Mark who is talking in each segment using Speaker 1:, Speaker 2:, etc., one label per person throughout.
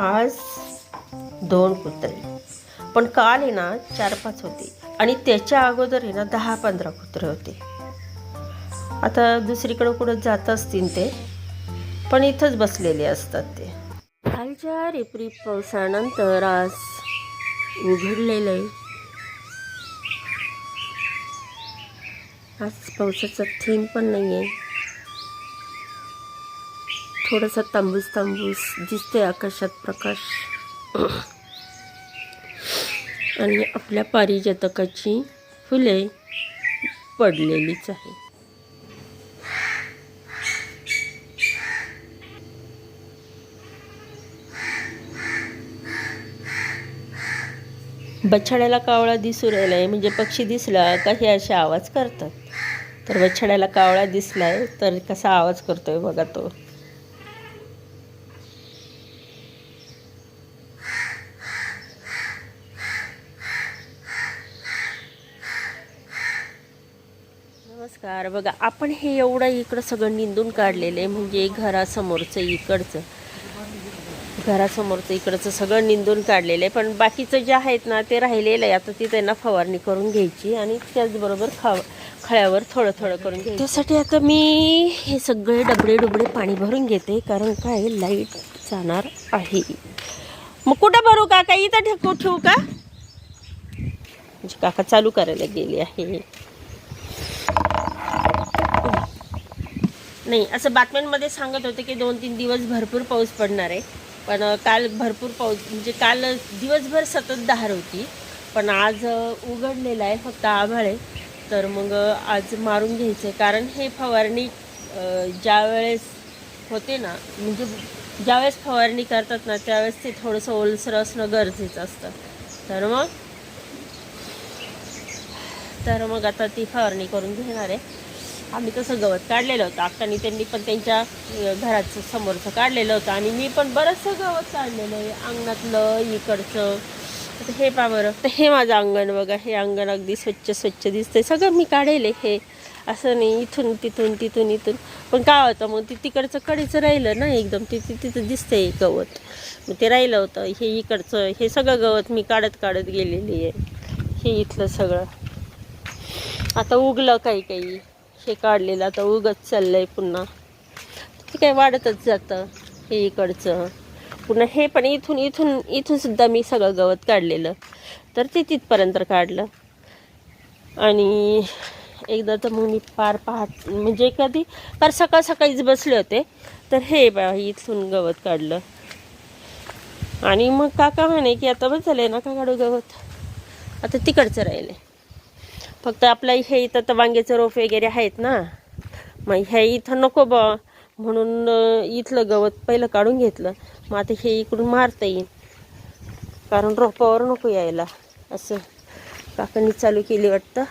Speaker 1: आज दोन कुत्रे पण काल आहे ना चार पाच होते. आणि त्याच्या अगोदर आहे ना दहा पंधरा कुत्रे होते. आता दुसरीकडं कुठं जात असतील ते पण इथंच बसलेले असतात ते. कालच्या रिपरी पावसानंतर आज उघडलेलं आहे. आज पावसाचा थेंब पण नाही आहे थोडासा तांबूस तांबूस दिसते आकाशात प्रकाश. आणि आपल्या पारिजातकाची फुले पडलेलीच आहे बछड्याला कावळा दिसू राहिला आहे म्हणजे पक्षी दिसला का हे असे आवाज करतात? तर बछड्याला कावळा दिसलाय तर कसा आवाज करतोय बघा तो. बघा आपण हे एवढं इकडं सगळं निंदून काढलेलं आहे. म्हणजे घरासमोरचं इकडचं. घरासमोरचं इकडचं सगळं निंदून काढलेलं आहे. पण बाकीचं जे आहेत ना ते राहिलेलं आहे. आता ती त्यांना फवारणी करून घ्यायची आणि त्याचबरोबर खा खळ्यावर थोडं थोडं करून घ्यायचं. त्यासाठी आता मी हे सगळे डबडे डुबडे पाणी भरून घेते. कारण काय? लाइट जाणार आहे. मग कुठं भरू काका? इथं ठेकू ठेवू का? म्हणजे काका चालू करायला गेले आहे. नाही असं बातम्यांमध्ये सांगत होते की दोन तीन दिवस भरपूर पाऊस पडणार आहे. पण काल भरपूर पाऊस म्हणजे काल दिवसभर सतत दहार होती. पण आज उघडलेलं आहे फक्त आभाळ आहे. तर मग आज मारून घ्यायचं आहे कारण हे फवारणी ज्या ज्यावेळेस होते ना म्हणजे ज्यावेळेस फवारणी करतात ना त्यावेळेस ते थोडंसं ओलसर असणं गरजेचं असतं. तर मग तर मग आता ती फवारणी करून घेणार आहे. आम्ही तसं गवत काढलेलं होतं. अक्कानी त्यांनी पण त्यांच्या घराचं समोरचं काढलेलं होतं. आणि मी पण बरंचसं गवत काढलेलं आहे. अंगणातलं इकडचं. आता हे पा बरं. तर हे माझं अंगण बघा. हे अंगण अगदी स्वच्छ स्वच्छ दिसतंय. सगळं मी काढेल हे. असं नाही इथून तिथून तिथून इथून. पण काय होतं मग ते तिकडचं कडेचं राहिलं ना एकदम. तिथे तिथं दिसतंय गवत. मग ते राहिलं होतं. हे इकडचं हे सगळं गवत मी काढत काढत गेलेली आहे. हे इथलं सगळं. आता उगलं काही काही. हे काढलेलं आता उगत चाललंय पुन्हा. ते काय वाढतच जातं हे इकडचं. पुन्हा हे पण इथून इथून इथून सुद्धा मी सगळं गवत काढलेलं. तर ते तिथपर्यंत काढलं. आणि एकदा तर मग मी पार पाहत म्हणजे कधी पार सकाळ सकाळीच बसले होते. तर हे बा इथून गवत काढलं. आणि मग काका म्हणे की आता बस झालंय ना का काढू गवत आता तिकडचं राहिले. फक्त आपल्या हे इथं तर वांग्याचं रोप वगैरे आहेत ना. मग ह्या इथं नको बा. म्हणून इथलं गवत पहिलं काढून घेतलं. मग आता हे इकडून मारता येईल. कारण रोपावर नको यायला. असं काकांनी चालू केली वाटतं.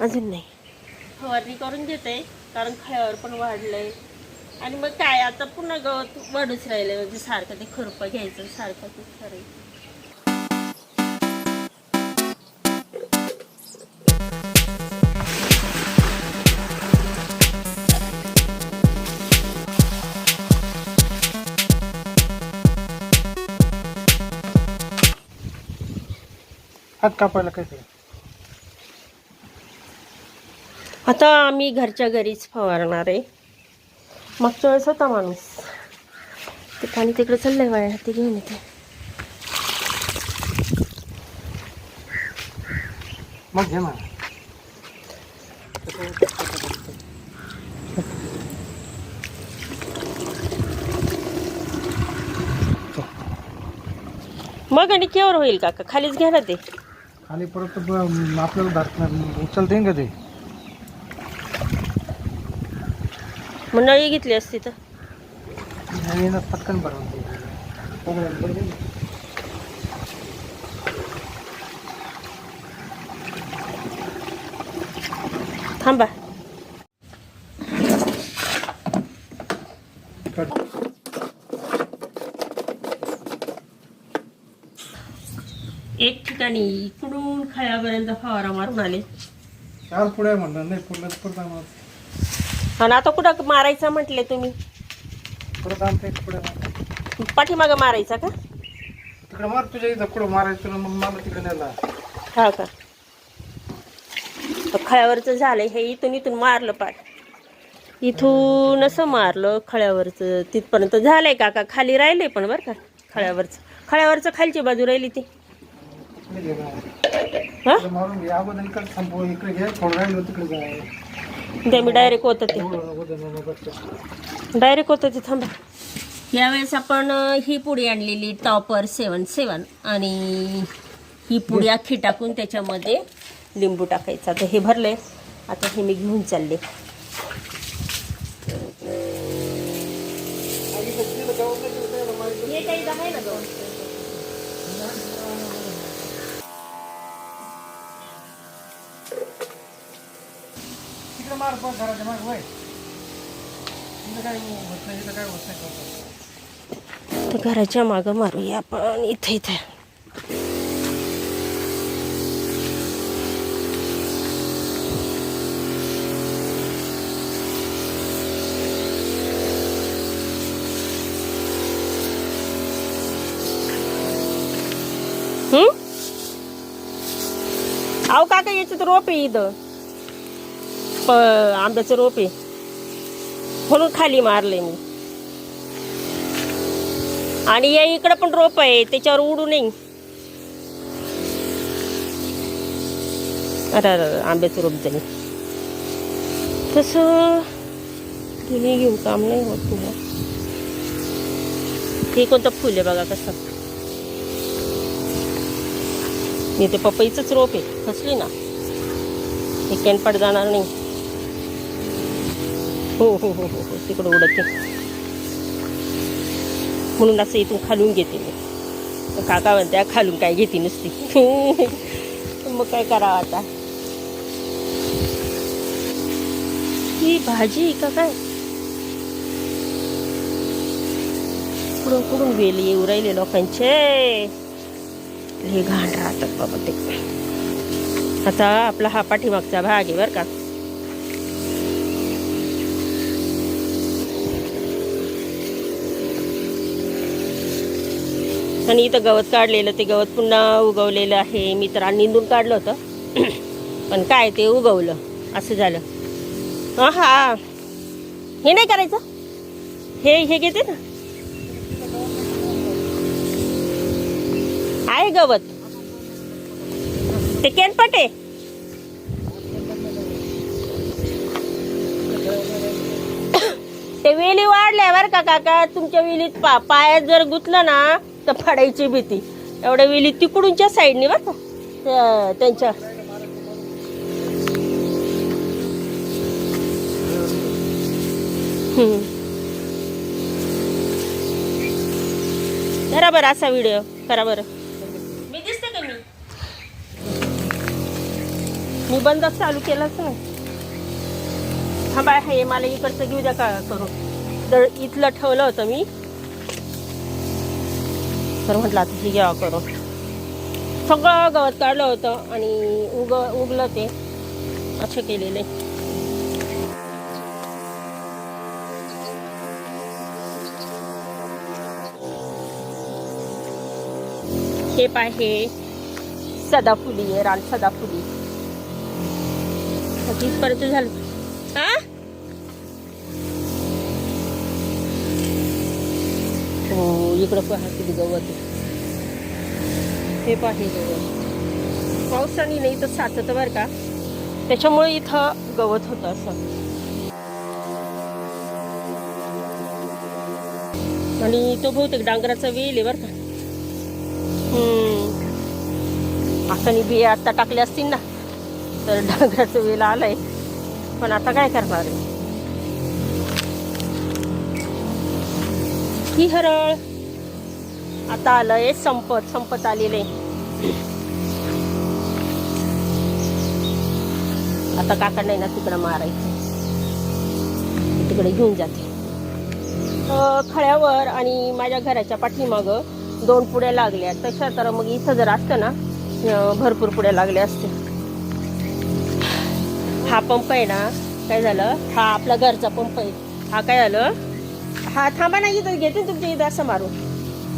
Speaker 1: अजून नाही. फवारणी करून घेते. कारण खळ्यावर पण वाढलंय. आणि मग काय आता पुन्हा गवत वाढूच राहिलं म्हणजे सारखं ते खुरपं घ्यायचं सारखं ते खरं.
Speaker 2: हात कापायला काय ते
Speaker 1: आता आम्ही घरच्या घरीच फवारणार आहे. मागच्या वेळेस होता माणूस. ते पाणी तिकडे चाललंय वाया ते घेऊन येते.
Speaker 2: मग घे ना
Speaker 1: मग आणि केवर होईल काका? खालीच घ्या ना ते.
Speaker 2: खाली परत ब- आपल्याला धरणार उचलता का ते
Speaker 1: मग नळी घेतली असती तर
Speaker 2: येणं पटकन बरं जाईल.
Speaker 1: थांबा. एक ठिकाणी इकडून खळ्यापर्यंत फवारा मारून आले.
Speaker 2: चार पुढे म्हणणार नाही पुढलं आम्हाला.
Speaker 1: आणि आता कुठं मारायचा म्हटले तुम्ही?
Speaker 2: आमच्या इकडे
Speaker 1: पाठीमागं मारायचा का?
Speaker 2: तिकडे मार तुझ्या इथं कुठं मारायचं तुला मग मला तिकडे नेला.
Speaker 1: हा का? खळ्यावरचं झालंय हे इथून इथून मारलं पाय इथून असं मारलं खळ्यावरचं. तिथपर्यंत झालंय काका खाली राहिलंय पण बरं का खळ्यावरचं. खळ्यावरचं खालची बाजू राहिली ती. हा?
Speaker 2: मारून घे. अगोदर इकडे थांबव इकडे घे थोडं राहिलं तिकडे जाय
Speaker 1: ते मी डायरेक्ट होतं ते. डायरेक्ट होतं ते थांबा. यावेळेस आपण अं, ही पुडी आणलेली टॉपर सेवन सेवन आणि ही पुडी अख्खी टाकून त्याच्यामध्ये लिंबू टाकायचं. आता हे भरले आता हे मी घेऊन चालले हे काही आहे ना गं.
Speaker 2: तिकडे मार पण घराच्या माग वय तिथं काय होत नाही इथं काय होत नाही
Speaker 1: घराच्या मागं मारूया आपण. इथे इथे. अहो तर रोप आहे इथं. प आंब्याचं रोप. आहे म्हणून खाली मारले मी. आणि या इकडं पण रोप आहे त्याच्यावर उडू नये. अरे अरे आंब्याचं रोप जाईल तसं तुम्ही घेऊ काम नाही होत तुला हे कोणतं फुल आहे बघा कसं. मी ते पपईचंच रोप आहे फसली ना. हे कॅनपाट जाणार नाही हो हो हो हो हो काका म्हणत्या खालून काय घेते नुसती मग काय आता ही भाजी का काय कुठून कुठून वेली येऊ राहिले घाण राहतात बाबा ते आता आपला हा पाठीमागचा भाग आहे बरं का? आणि इथं गवत काढलेलं ते गवत पुन्हा उगवलेलं आहे. मी तर निंदून काढलं होतं. पण काय ते उगवलं असं झालं. हा हा हे नाही करायचं? हे हे घेते ना? आहे गवत. ते केनपटे ते वेली वाढल्या बरं का काका. तुमच्या वेलीत पा पायात जर गुतलं ना तर फडायची भीती. एवढ्या वेली तिकडूनच्या साईडने बरं का. त्यांच्या. बरोबर करा बरं असा व्हिडिओ. करा बरं. मी बंदच चालू केलाच नाही. हा बाय हे मला इकडचं घेऊ द्या का करून. तर इथलं ठेवलं होतं मी तर म्हटलं आता हे घ्यावं करून. सगळं गवत काढलं होतं आणि उग उगलं ते. असं केलेले. हे पाय हे सदाफुली आहे रान सदाफुली. तिथपर्यंत झालं. हा? हो इकडं पहा किती गवत हे पाहि गवत. पावसाने नाही तर साचत बरं का. त्याच्यामुळे इथं गवत होतं असं. आणि तो बहुतेक डांगराचा वेल आहे बरं का. हम्म. आकानी बिया आता टाकले असतील ना. तर डांगराचं वेल आलंय. पण आता काय करणार? आहे ही हरळ. आता आलंय संपत संपत आलेले. आता काका नाही ना तिकडं मारायचं. तिकडे घेऊन जाते. खळ्यावर आणि माझ्या घराच्या पाठीमागं दोन पुड्या लागल्या. तशा तर मग इथं जर असतं ना भरपूर पुड्या लागल्या असत्या. हा पंप आहे ना काय झालं? हा आपला घरचा पंप आहे. हा काय झालं? हा थांबा ना इथं घेते ना तुमच्या इथं असं मारून.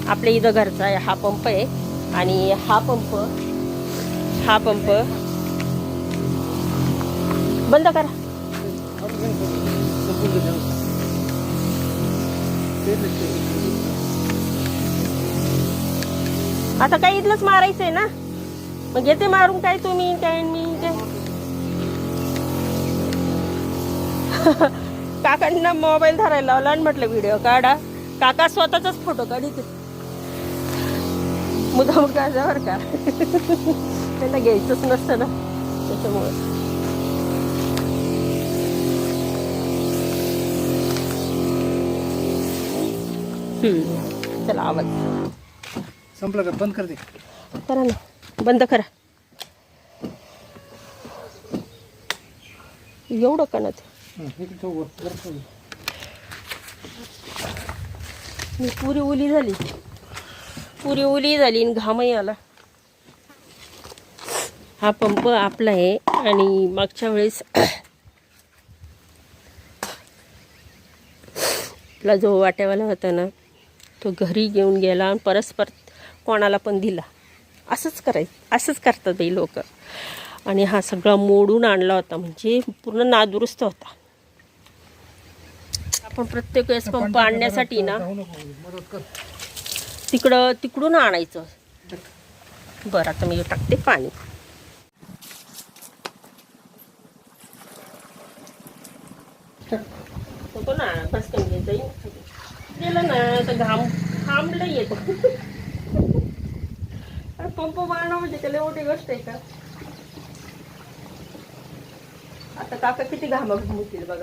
Speaker 1: आपल्या इथं घरचा आहे हा पंप आहे. आणि हा पंप हा पंप. बंद करा. आता काय इथलंच मारायचंय ना? मग येते मारून काय तुम्ही काय मी? काकांना मोबाईल धरायला लावला आणि म्हटलं व्हिडिओ काढा. काका स्वतःचाच फोटो काढित मुद्दाम काढा बरं का. त्यांना घ्यायचंच नसतं ना त्याच्यामुळे. चला आवाज.
Speaker 2: संपलं का? बंद कर दे
Speaker 1: करा ना. बंद करा. एवढं कणत मी पुरी उली झाली. पुरी उली झाली आणि घामही आला. हा पंप आपला आहे आणि मागच्या वेळेस आपला जो वाट्यावाला होता ना तो घरी घेऊन गेला आणि परस्पर कोणाला पण दिला. असंच करायचं असंच करतात बाई लोक. आणि हा सगळा मोडून आणला होता म्हणजे पूर्ण नादुरुस्त होता. आपण प्रत्येक वेळेस पंप आणण्यासाठी ना तिकडं तिकडून आणायचं. बरं आता मी टाकते पाणी. ना येईल गेलं ना तर घाम येतो. अरे पंप मारणं म्हणजे त्याला मोठी गोष्ट आहे का? आता काका किती घामा घुमतील बघ.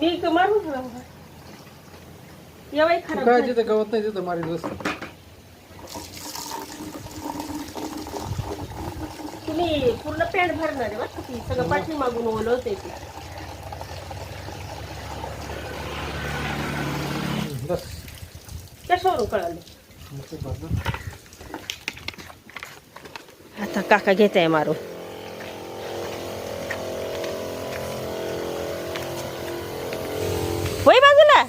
Speaker 1: मी क- मारून ठेवला बघा. या बाई
Speaker 2: तू
Speaker 1: खराब
Speaker 2: काय
Speaker 1: झाली.
Speaker 2: तिथं गवत नाही तिथं मारी बस
Speaker 1: तुम्ही पूर्ण पॅन्ट भरणार आहे बरं का ती सगळं पाठी मागून ओलं होते ते
Speaker 2: बस
Speaker 1: कशावरून कळालं. आता काका घेत आहे मारून होय बाजूला?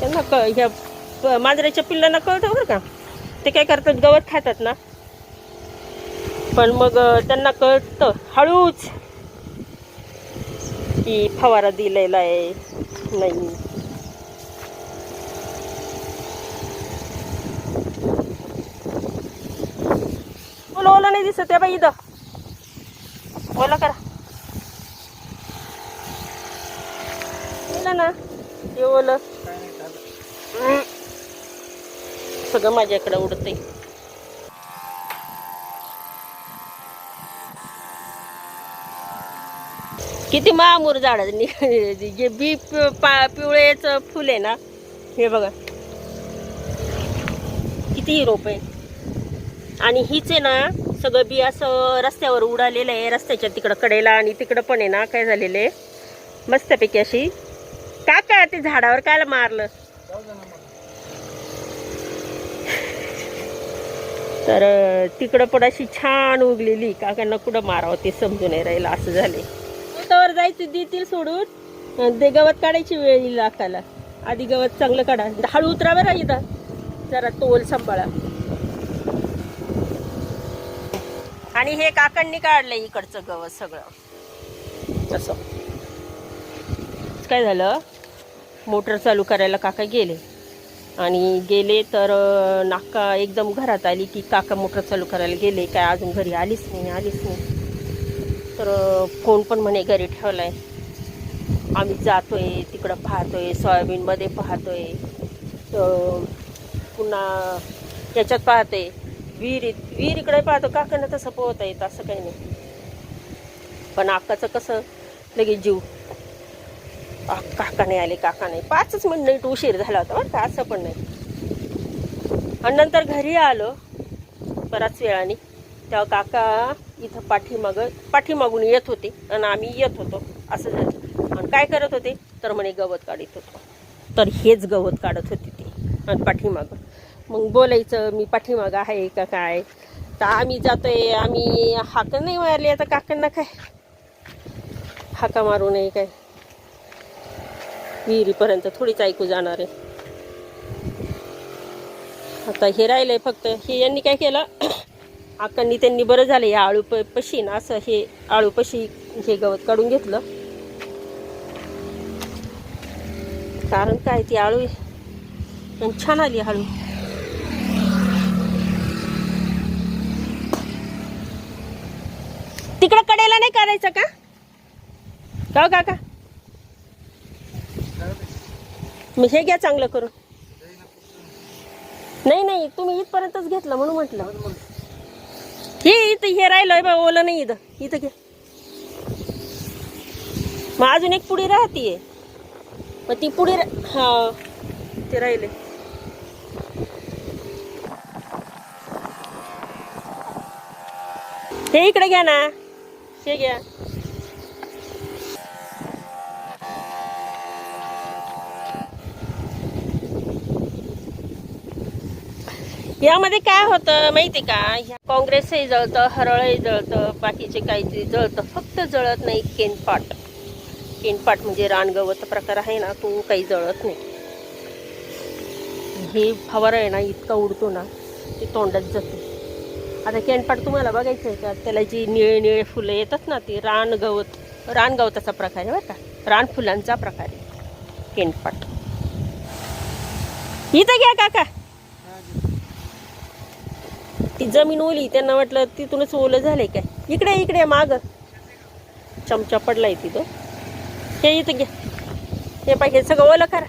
Speaker 1: त्यांना कळ ह्या मांजऱ्याच्या मांजराच्या पिल्लांना कळतं बरं का. ते काय करतात गवत खातात ना. पण मग त्यांना कळतं हळूच. की फवारा दिलेला आहे. नाही. ओला ओला नाही दिसत आहे बाई इथं. ओला करा. झालं ना. हे सगळं माझ्याकडे उडतंय. किती मामूर झाड जे बी पिवळेच पा- फुल आहे ना. हे बघा. किती रोप आहे आणि हीच आहे ना सगळं बी असं रस्त्यावर उडालेलं आहे. रस्त्याच्या तिकडं कडेला आणि तिकडं पण आहे ना काय झालेलं आहे. मस्तपैकी अशी का काय ते झाडावर काय मारलं? तर तिकडं पण अशी छान उगलेली. काकांना कुठं मारावं ते समजून नाही राहिलं असं झाले. त्यावर जायचं देतील सोडून. ते गवत काढायची वेळ येईल लाखाला आधी गवत चांगलं काढा. हळू उतरावं राहील जरा तोल सांभाळा. आणि हे काकांनी काढलं इकडचं गवत सगळं. असं काय झालं? मोटर चालू करायला काका गेले. आणि गेले तर नाका एकदम घरात आली की काका मोटर चालू करायला गेले. काय अजून घरी आलीच नाही आलीच नाही. तर फोन पण म्हणे घरी ठेवला आहे आम्ही जातोय तिकडं पाहतोय सोयाबीनमध्ये पाहतोय. तर पुन्हा याच्यात पाहतोय. विहिरीत इकडे पाहतो काकांना तसं पोहता येत असं काही नाही. पण आकाचं कसं? लगेच जीव. काका नाही आले काका नाही. पाचच मिनिट उशीर झाला होता बरं का असं पण नाही. आणि नंतर घरी आलो बराच वेळाने. तेव्हा काका इथं पाठीमाग पाठीमागून येत होते आणि आम्ही येत होतो. असं झालं. आणि काय करत होते? तर म्हणे गवत काढत होतो. तर हेच गवत काढत होते ते आणि पाठीमागं. मग बोलायचं मी पाठीमागं आहे का काय? तर आम्ही जातोय आम्ही हाक नाही मारली आता काकांना काय? हाका मारू नये काय? विहिरीपर्यंत थोडीच ऐकू जाणार आहे. आता हे राहिलंय फक्त हे यांनी काय केलं? आकांनी त्यांनी बरं झालं या आळू प पशी ना असं हे आळू पशी हे गवत काढून घेतलं. कारण काय ती आळू आहे. छान आली हळू तिकडं कडेला नाही करायचं का? का काका. मग हे घ्या चांगलं करून. नाही नाही तुम्ही इथपर्यंतच घेतलं म्हणून म्हटलं. हे इथं हे राहिलं बा ओलं नाही इथं. इथं घ्या. मग अजून एक पुढे राहतीये. मग ती पुढे रा- हा ते राहिले. हे इकडे घ्या ना. हे घ्या. यामध्ये काय होतं माहिती का? ह्या काँग्रेसही जळतं हरळही जळतं बाकीचे काहीतरी जळतं. फक्त जळत नाही केनपाट. केनपाट म्हणजे रानगवत प्रकार आहे ना तो काही जळत नाही. हे फवारा आहे ना इतका उडतो ना ते तोंडात जाते. आता केनपाट तुम्हाला बघायचं आहे का? त्याला जी निळे निळे फुलं येतात ना ती रानगवत रानगवताचा प्रकार आहे बरं का? रानफुलांचा प्रकार आहे केनपाट. इथं घ्या काका. ती जमीन ओली त्यांना वाटलं तिथूनच ओलं झालंय काय? इकडे इकडे माग. चमचा पडलाय तिथं. हे इथं घ्या. हे पाहिजे सगळं ओलं करा.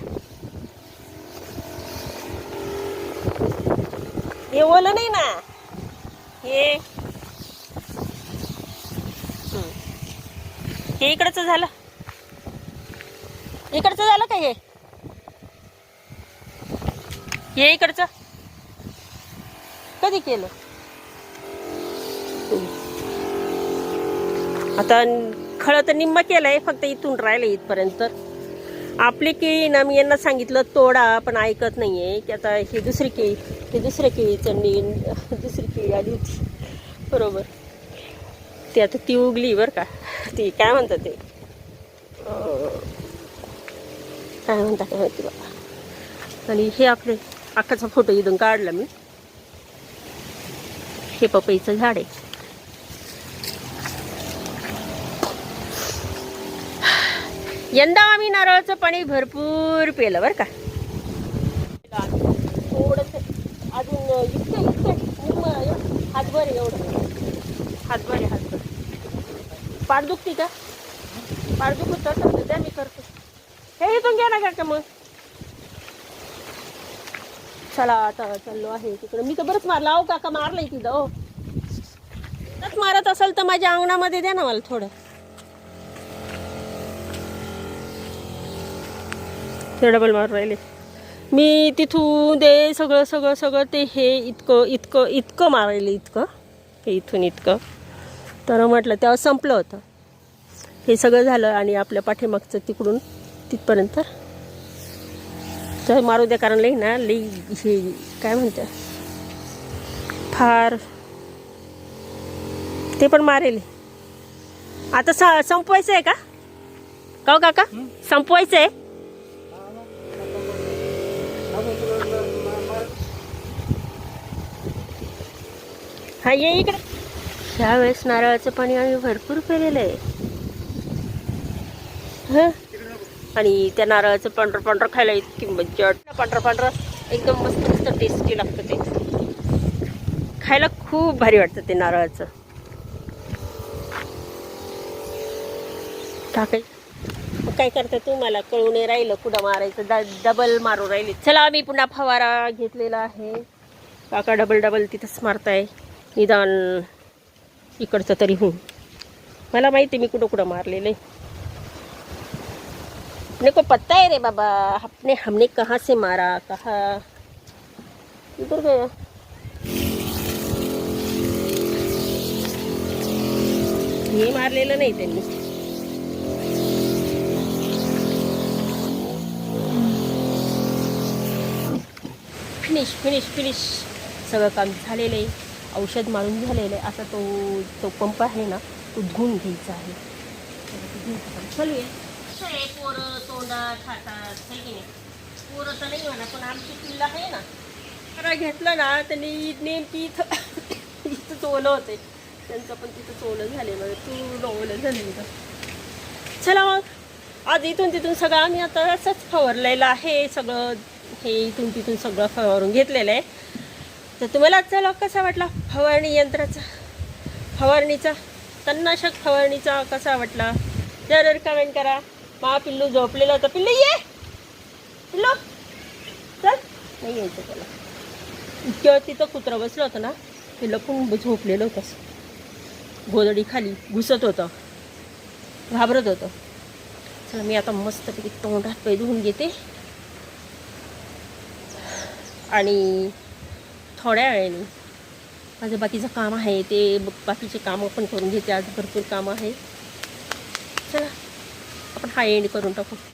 Speaker 1: हे ओलं नाही ना. हे. हे इकडचं झालं. इकडचं झालं का हे? हे इकडचं. कधी केलं? आता खळं तर निम्मा केलंय फक्त इथून राहिलं इथपर्यंत. आपली केळी ना मी यांना सांगितलं तोडा पण ऐकत नाहीये. की आता ही दुसरी केळी ही दुसऱ्या केळीचं नी दुसरी केळी आली होती. बरोबर. ती आता ती उगली बरं का. ती काय म्हणतात ते? काय म्हणता काय माहिती बाबा. आणि हे आपले अख्खाचा फोटो इथून काढला मी. हे पपईचं झाड आहे. यंदा आम्ही नारळाचं पाणी भरपूर पिलं बरं का? थोडंसं अजून इतकं इतकं हातभर एवढं. हातभर आहे हातभर. पाठ दुखती का पाठ दुखत मी करतो. हे इथून घ्या ना काका मग. चला आता चाललो आहे तिकडं. मी तर बरंच मारलं. अहो काका मारलंय तिथं हो. मारत असेल तर माझ्या अंगणामध्ये द्या ना मला थोडं. ते डबल मारून राहिले. मी तिथून ते सगळं सगळं सगळं ते हे इतकं इतकं इतकं मारायले इतकं. हे इथून इतकं. तर म्हटलं तेव्हा संपलं होतं. हे सगळं झालं आणि आपल्या पाठीमागचं तिकडून तिथपर्यंत तर मारू द्या कारण लई ना लई हे काय म्हणतात फार. ते पण मारेल. आता स संपवायचं आहे का? का काका? संपवायचं आहे हा ये इकडे. ह्या वेळेस नारळाचं पाणी आम्ही भरपूर पिलेलं आहे हं? आणि त्या नारळाचं पांढरं पांढरं खायला इतकी मज्जा वाटते. पांढरं पांढरं एकदम मस्त मस्त टेस्टी लागतं ते. खायला खूप भारी वाटतं ते नारळाचं. टाकाय मग काय करता तू मला कळू नाही राहिलं कुठं मारायचं. ड डबल मारू राहिली. चला आम्ही पुन्हा फवारा घेतलेला आहे. काका डबल डबल तिथंच मारताय. निदान इकडचं तरी होऊन. मला माहिती आहे मी कुठं कुठं मारलेलं आहे. अपने को पता है रे बाबा अपने हमने कहाँ से मारा कहा? इधर गया हे मारलेलं नाही त्यांनी फिनिश फिनिश फिनिश सगळं काम झालेलं आहे. औषध मारून झालेलं आहे. आता तो तो पंप आहे ना तो धुवून घ्यायचा आहे. चालू आहे आहे पोरं तोंडात हातात हे की नाही? पोरं तर नाही म्हणा पण आमची किल्ला आहे ना. खरं घेतलं ना त्यांनी नेमकी इथं इथंच ओलं होते. त्यांचं पण तिथंच ओलं झाले मग तू ओलं झाले इथं चला मग आज इथून तिथून सगळं आम्ही आता असंच फवारलेलं आहे. सगळं हे इथून तिथून सगळं फवारून घेतलेलं आहे. तर तुम्हाला चला कसा वाटला फवारणी यंत्राचा? फवारणीचा तणनाशक फवारणीचा कसा वाटला? जरूर कमेंट करा. मा पिल्लू झोपलेला होता. पिल्लू ये! पिल्लू चल. नाही यायचं त्याला. इतक्या तिथं कुत्रं बसला होता ना ते पण झोपलेलं होतं. गोदडी खाली घुसत होतं. घाबरत होतं. चला मी आता मस्तपैकी तोंडात पै धुवून घेते. आणि थोड्या वेळाने माझं बाकीचं काम आहे ते बाकीचे कामं पण करून घेते. आज भरपूर कामं आहे चला. आपण हा एंड करून टाकू.